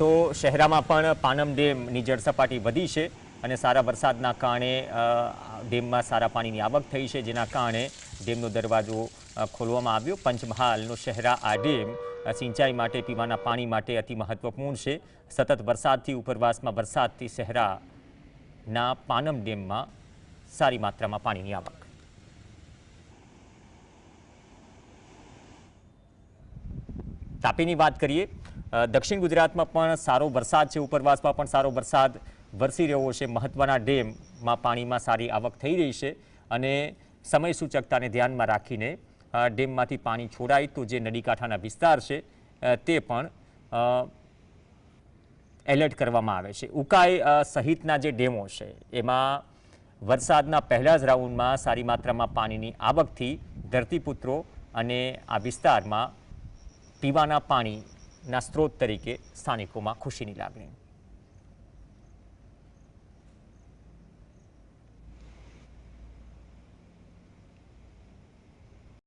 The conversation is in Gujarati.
તો શેહરામાં પણ પાનમ ડેમની જળ સપાટી વધી છે અને સારા વરસાદના કારણે ડેમમાં सारा પાણીની આવક થઈ છે જેના કારણે ડેમનો દરવાજો ખોલવામાં આવ્યો પંચમહાલનો શેહરા આ ડેમ આ સિંચાઈ માટે પીવાના પાણી માટે અત્યંત મહત્વપૂર્ણ છે સતત વરસાદથી ઉપરવાસમાં વરસાદથી શેહરાના પાનમ ડેમમાં સારી માત્રામાં પાણીની આવક તાપીની વાત કરીએ દક્ષિણ ગુજરાતમાં પણ સારો વરસાદ છે ઉપરવાસમાં પણ સારો વરસાદ વર્ષી રહ્યો છે મહત્વના ડેમમાં પાણીમાં સારી આવક થઈ રહી છે અને સમય સૂચકતાને ધ્યાનમાં રાખીને ડેમમાંથી પાણી છોડાય તો જે નદી કાઠાના વિસ્તાર છે તે પણ એલર્ટ કરવામાં આવે છે ઉકાઈ સહિતના જે ડેમો છે એમાં વરસાદના પહેલા રાઉન્ડમાં સારી માત્રામાં પાણીની આવકથી ધરતીપુત્રો અને આ વિસ્તારમાં પીવાના પાણી ના સ્ત્રોત તરીકે સ્થાનિકોમાં ખુશીની લાગણી